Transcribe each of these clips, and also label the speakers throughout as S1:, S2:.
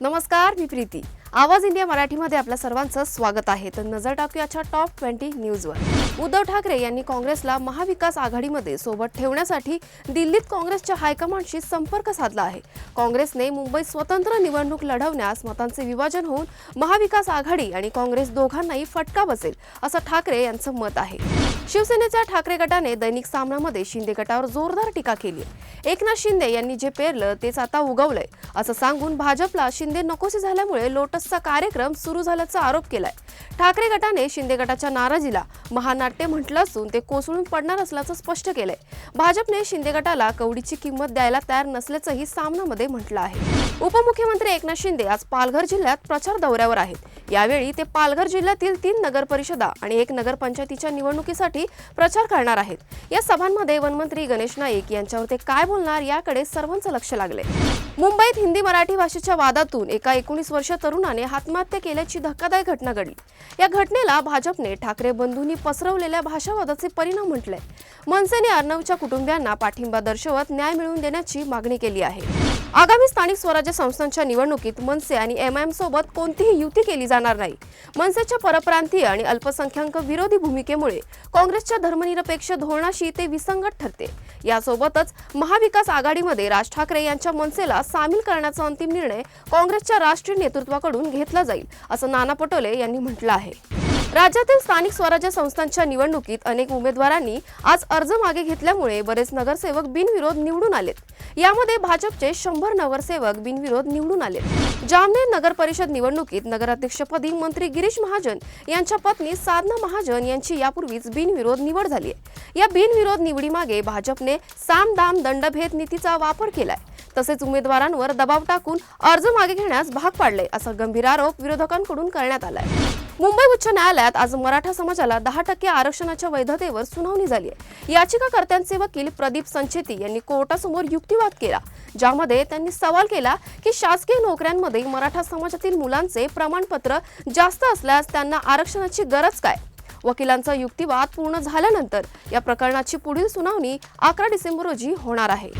S1: नमस्कार मी प्रीती. आवाज इंडिया मराठीमध्ये आपल्या सर्वांचं स्वागत आहे. तर नजर टाकूयाच्या टॉप ट्वेंटी न्यूजवर उद्धव ठाकरे यांनी काँग्रेसला महाविकास आघाडीमध्ये सोबत ठेवण्यासाठी दिल्लीत काँग्रेसच्या हायकमांडशी संपर्क साधला आहे. काँग्रेसने मुंबईत स्वतंत्र निवडणूक लढवण्यास मतांचे विभाजन होऊन महाविकास आघाडी आणि काँग्रेस दोघांनाही फटका बसेल असं ठाकरे यांचं मत आहे. शिवसेनेच्या ठाकरे गटाने दैनिक सामनामध्ये शिंदे गटावर जोरदार टीका केली. एकनाथ शिंदे यांनी जे पेरलं तेच आता उगवलंय. असं सांगून भाजपला शिंदे नकोसे झाल्यामुळे लोटसचा कार्यक्रम सुरू झाल्याचा आरोप केलाय. ठाकरे गटाने शिंदे गटाच्या नाराजीला महानाट्य म्हटलं असून ते कोसळून पडणार असल्याचं स्पष्ट केलंय. भाजपने शिंदे गटाला कवडीची किंमत द्यायला तयार नसल्याचंही सामनामध्ये म्हटलं आहे. उपमुख्यमंत्री एकनाथ शिंदे आज पालघर जिल्ह्यात प्रचार दौऱ्यावर आहेत. यावेळी ते पालघर जिल्ह्यातील तीन नगर परिषदा आणि एक नगरपंचायतीच्या निवडणुकीसाठी प्रचार करणार आहेत. या सभांमध्ये वनमंत्री गणेश नाईक यांच्यावर ते काय बोलणार याकडे सर्वांचं लक्ष लागले. मुंबईत हिंदी मराठी भाषेच्या वादातून एका एकोणीस वर्ष तरुणाने आत्महत्या केल्याची धक्कादायक घटना घडली. या घटनेला भाजपने ठाकरे बंधूंनी पसरवलेल्या भाषावादाचे परिणाम म्हटले. मनसेने अर्णवच्या कुटुंबियांना पाठिंबा दर्शवत न्याय मिळवून देण्याची मागणी केली आहे. आगामी स्थानिक स्वराज्य संस्थांच्या निवडणुकीत मनसे आणि एमआयएम सोबत कोणतीही युती केली जाणार नाही. मनसेच्या परप्रांतीय आणि अल्पसंख्याक विरोधी भूमिकेमुळे काँग्रेसच्या धर्मनिरपेक्ष धोरणाशी ते विसंगत ठरते. यासोबतच महाविकास आघाडीमध्ये राज ठाकरे यांच्या मनसेला सामील करण्याचा अंतिम निर्णय काँग्रेसच्या राष्ट्रीय नेतृत्वाकडून घेतला जाईल असं नाना पटोले यांनी म्हटलं आहे. राज्यातील स्थानिक स्वराज्य संस्थांच्या निवडणुकीत अनेक उमेदवारांनी आज अर्ज मागे घेतल्यामुळे बरेच नगरसेवक बिनविरोध निवडून आलेत. यामध्ये भाजपचे शंभर नगरसेवक बिनविरोध निवडून आले जामनेर नगर परिषद निवडणुकीत नगराध्यक्षपदी मंत्री गिरीश महाजन यांच्या पत्नी साधना महाजन यांची यापूर्वीच बिनविरोध निवड झाली आहे. या बिनविरोध निवडीमागे भाजपने साम दाम दंडभेद नीतीचा वापर केलाय. तसेच उमेदवारांवर दबाव टाकून अर्ज मागे घेण्यास भाग पाडले असा गंभीर आरोप विरोधकांकडून करण्यात आलाय. मुंबई उच्च न्यायालयात आज मराठा समाजाला दहा टक्के आरक्षणाच्या वैधतेवर सुनावणी झाली आहे. याचिकाकर्त्यांचे वकील प्रदीप संचेती यांनी कोर्टासमोर युक्तिवाद केला ज्यामध्ये त्यांनी सवाल केला की शासकीय नोकऱ्यांमध्ये मराठा समाजातील मुलांचे प्रमाणपत्र जास्त असल्यास त्यांना आरक्षणाची गरज काय? वकिलांचा युक्तिवाद पूर्ण झाल्यानंतर या प्रकरणाची पुढील सुनावणी अकरा डिसेंबर रोजी होणार आहे.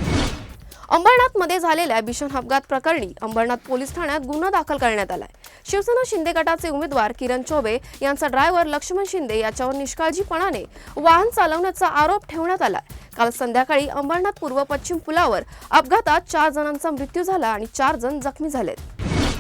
S1: अंबरनाथमध्ये झालेल्या भीषण अपघात प्रकरणी अंबरनाथ पोलीस ठाण्यात गुन्हा दाखल करण्यात आलाय. शिवसेना शिंदे गटाचे उमेदवार किरण चौबे यांचा ड्रायव्हर लक्ष्मण शिंदे याच्यावर निष्काळजीपणाने वाहन चालवण्याचा आरोप ठेवण्यात आला काल संध्याकाळी अंबरनाथ पूर्व पश्चिम पुलावर अपघातात चार जणांचा मृत्यू झाला आणि चार जण जखमी झालेत.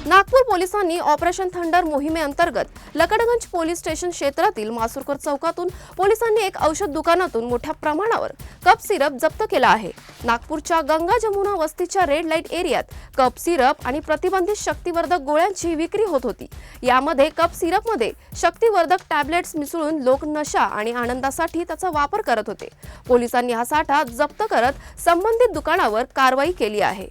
S1: नागपूर पोलिसांनी ऑपरेशन थंडर मोहिमेअंतर्गत लकडगंज पोलीस स्टेशन क्षेत्रातील मासुरकर चौकातून पोलिसांनी एक औषध दुकानातून मोठ्या प्रमाणावर कप सिरप जप्त केला आहे. नागपूरच्या गंगा जमुना वस्तीच्या रेड लाइट एरियात कप सिरप आणि प्रतिबंधित शक्तिवर्धक गोळ्यांची विक्री होत होती. यामध्ये कप सिरपमध्ये शक्तिवर्धक टॅबलेट्स मिसळून लोक नशा आणि आनंदासाठी त्याचा वापर करत होते. पोलिसांनी हा साठा जप्त करत संबंधित दुकानावर कारवाई केली आहे.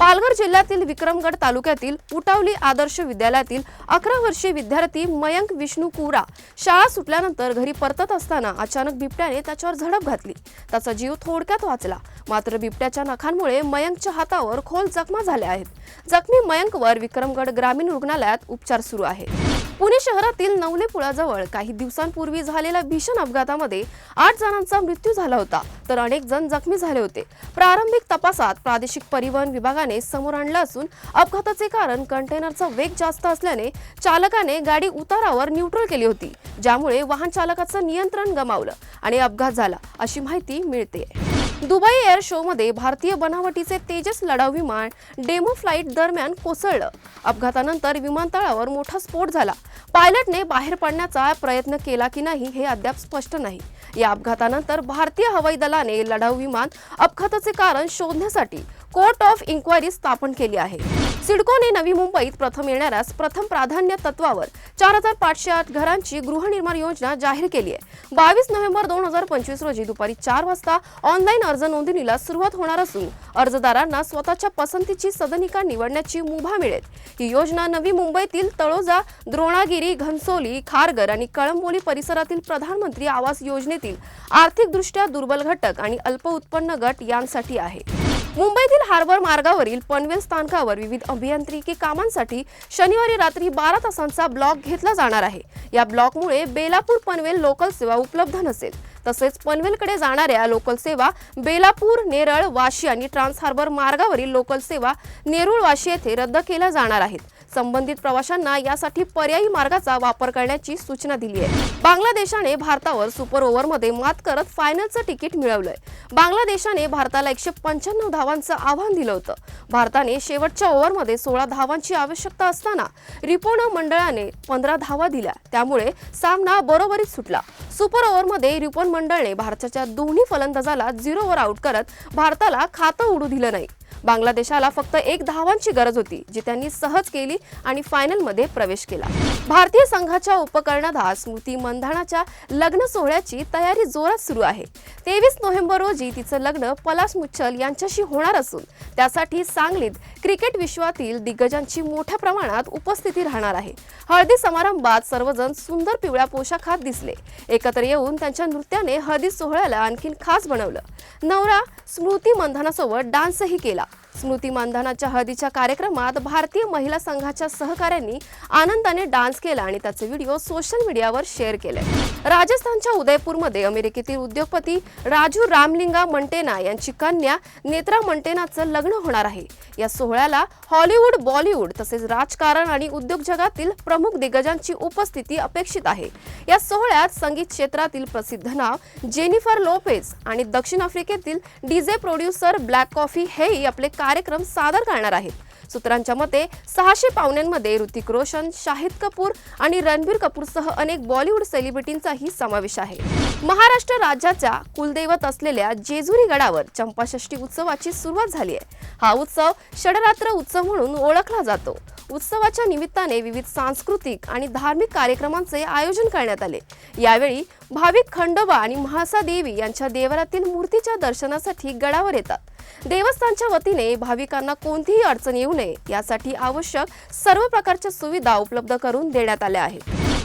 S1: पालघर जिल्ह्यातील विक्रमगड तालुक्यातील उटावली आदर्श विद्यालयातील अकरा वर्षीय विद्यार्थी मयंक विष्णू कुरा शाळा सुटल्यानंतर घरी परतत असताना अचानक बिबट्याने त्याच्यावर झडप घातली. त्याचा जीव थोडक्यात वाचला. मात्र बिबट्याच्या नखांमुळे मयंकच्या हातावर खोल जखमा झाल्या आहेत. जखमी मयंकवर विक्रमगड ग्रामीण रुग्णालयात उपचार सुरू आहेत. पुणे शहरातील नवले पुळाजवळ काही दिवसांपूर्वी झालेल्या भीषण अपघातामध्ये आठ जणांचा मृत्यू झाला होता तर अनेक जण जखमी झाले होते. प्रारंभिक तपासात प्रादेशिक परिवहन विभागाने समोर आणलं असून अपघाताचे कारण कंटेनरचा वेग जास्त असल्याने चालकाने गाडी उतारावर न्यूट्रल केली होती ज्यामुळे वाहन चालकाचं नियंत्रण गमावलं आणि अपघात झाला अशी माहिती मिळते दुबई एअर शो मध्ये भारतीय बनावटीचे तेजस लढाऊ विमान डेमो फ्लाईट दरम्यान कोसळलं. अपघातानंतर विमानतळावर मोठा स्फोट झाला. पायलटने बाहेर पडण्याचा प्रयत्न केला की नाही हे अद्याप स्पष्ट नाही. या अपघातानंतर भारतीय हवाई दलाने लढाऊ विमान अपघाताचे कारण शोधण्यासाठी कोर्ट ऑफ इन्क्वायरी स्थापन केली आहे. सिडकोने नवी मुंबईत प्रथम येणाऱ्यास प्रथम प्राधान्य तत्वावर चार हजार पाचशे आठ घरांची गृहनिर्माण योजना जाहीर केली आहे. बावीस नोव्हेंबर दोन हजार पंचवीस रोजी दुपारी चार वाजता ऑनलाईन अर्ज नोंदणीला सुरुवात होणार असून अर्जदारांना स्वतःच्या पसंतीची सदनिका निवडण्याची मुभा मिळेल. ही योजना नवी मुंबईतील तळोजा द्रोणागिरी घनसोली खारघर आणि कळंबोली परिसरातील प्रधानमंत्री आवास योजनेतील आर्थिकदृष्ट्या दुर्बल घटक आणि अल्प उत्पन्न गट यांसाठी आहे. मुंबईतील हार्बर मार्गावरील पनवेल स्थानकावर विविध अभियांत्रिकी कामांसाठी शनिवारी रात्री बारा तासांचा ब्लॉक घेतला जाणार आहे. या ब्लॉकमुळे बेलापूर पनवेल लोकल सेवा उपलब्ध नसेल. तसेच पनवेलकडे जाणाऱ्या लोकल सेवा बेलापूर नेरळ वाशी आणि ट्रान्स हार्बर मार्गावरील लोकल सेवा नेरुळ वाशी येथे रद्द केल्या जाणार आहेत. संबंधित प्रवाशांना यासाठी पर्यायी मार्गाचा वापर करण्याची सूचना दिली आहे. बांगलादेशाने भारतावर सुपर ओव्हरमध्ये मात करत फायनलचं तिकीट मिळवलंय. बांगलादेशाने भारताला एकशे पंच्याण्णव धावांचं आव्हान दिलं होतं. भारताने शेवटच्या ओव्हरमध्ये सोळा धावांची आवश्यकता असताना रिपोनो मंडळाने पंधरा धावा दिल्या. त्यामुळे सामना बरोबरीत सुटला. सुपर ओव्हरमध्ये रिपन मंडळने भारताच्या दोन्ही फलंदाजाला झिरोवर आउट करत भारताला खातं उडू दिलं नाही. बांगलादेशाला फक्त एक धावांची गरज होती जी त्यांनी सहज केली आणि फायनलमध्ये प्रवेश केला. भारतीय संघाच्या उपकर्णधार स्मृती मंधानाच्या लग्न सोहळ्याची तयारी जोरात सुरू आहे. तेवीस नोव्हेंबर रोजी तिचं लग्न पलाश मुच्छल यांच्याशी होणार असून त्यासाठी सांगलीत क्रिकेट विश्वातील दिग्गजांची मोठ्या प्रमाणात उपस्थिती राहणार आहे. हळदी समारंभात सर्वजण सुंदर पिवळ्या पोशाखात दिसले. एक एकत्र येऊन त्यांच्या नृत्याने हळदी सोहळ्याला आणखीन खास बनवलं. नवरा स्मृती मंधानासोबत डान्सही केला. स्मृती मानधनाच्या हळदीच्या कार्यक्रमात भारतीय महिला संघाच्या सहकाऱ्यांनी आनंदाने डान्स केला आणि त्याचे व्हिडिओ सोशल मीडियावर शेअर केले. राजस्थानच्या उदयपूरमध्ये अमेरिकेतील उद्योगपती राजू रामलिंगा मंटेना यांची कन्या नेत्रा मंटेनाचं लग्न होणार आहे. या सोहळ्याला हॉलिवूड बॉलिवूड तसेच राजकारण आणि उद्योग जगातील प्रमुख दिग्गजांची उपस्थिती अपेक्षित आहे. या सोहळ्यात संगीत क्षेत्रातील प्रसिद्ध नाव जेनिफर लोपेज आणि दक्षिण आफ्रिकेतील डीजे प्रोड्युसर ब्लॅक कॉफी हेही आपले कार्यक्रम सादर करणार आहेत. सूत्रांच्या मते सहाशे पाहुण्यांमध्ये ऋतिक रोशन शाहिद कपूर आणि रणबीर कपूरसह अनेक बॉलिवूड सेलिब्रिटींचाही समावेश आहे. महाराष्ट्र राज्याच्या कुलदैवत असलेल्या जेजुरी गडावर चंपाषष्ठी उत्सवाची सुरुवात झाली आहे. हा उत्सव षडरात्र उत्सव म्हणून ओळखला जातो. उत्सवाच्या निमित्ताने विविध सांस्कृतिक आणि धार्मिक कार्यक्रमांचे आयोजन करण्यात आले. यावेळी भाविक खंडोबा आणि महासा देवी यांच्या देवरातील मूर्तीच्या दर्शनासाठी गडावर येतात. देवस्थानच्या वतीने भाविकांना कोणतीही अडचण येऊ नये यासाठी आवश्यक सर्व प्रकारच्या सुविधा उपलब्ध करून देण्यात आल्या आहेत.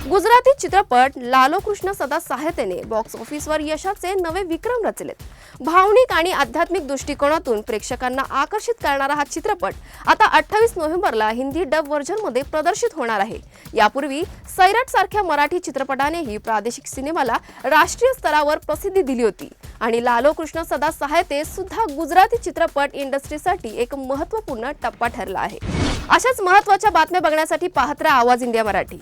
S1: गुजराती चित्रपट लालो कृष्ण सदा सहायतेने बॉक्स ऑफिसवर यशाचे नवे विक्रम रचलेत. भावनिक आणि आध्यात्मिक दृष्टिकोनातून प्रेक्षकांना आकर्षित करणारा हा चित्रपट आता अठ्ठावीस नोव्हेंबरला हिंदी डब व्हर्जनमध्ये प्रदर्शित होणार आहे. यापूर्वी सैराट सारख्या मराठी चित्रपटानेही प्रादेशिक सिनेमाला राष्ट्रीय स्तरावर प्रसिद्धी दिली होती आणि लालो कृष्ण सदा सहायते सुद्धा गुजराती चित्रपट इंडस्ट्रीसाठी एक महत्त्वपूर्ण टप्पा ठरला आहे. अशाच महत्त्वाच्या बातम्या बघण्यासाठी पाहत्रा आवाज इंडिया मराठी.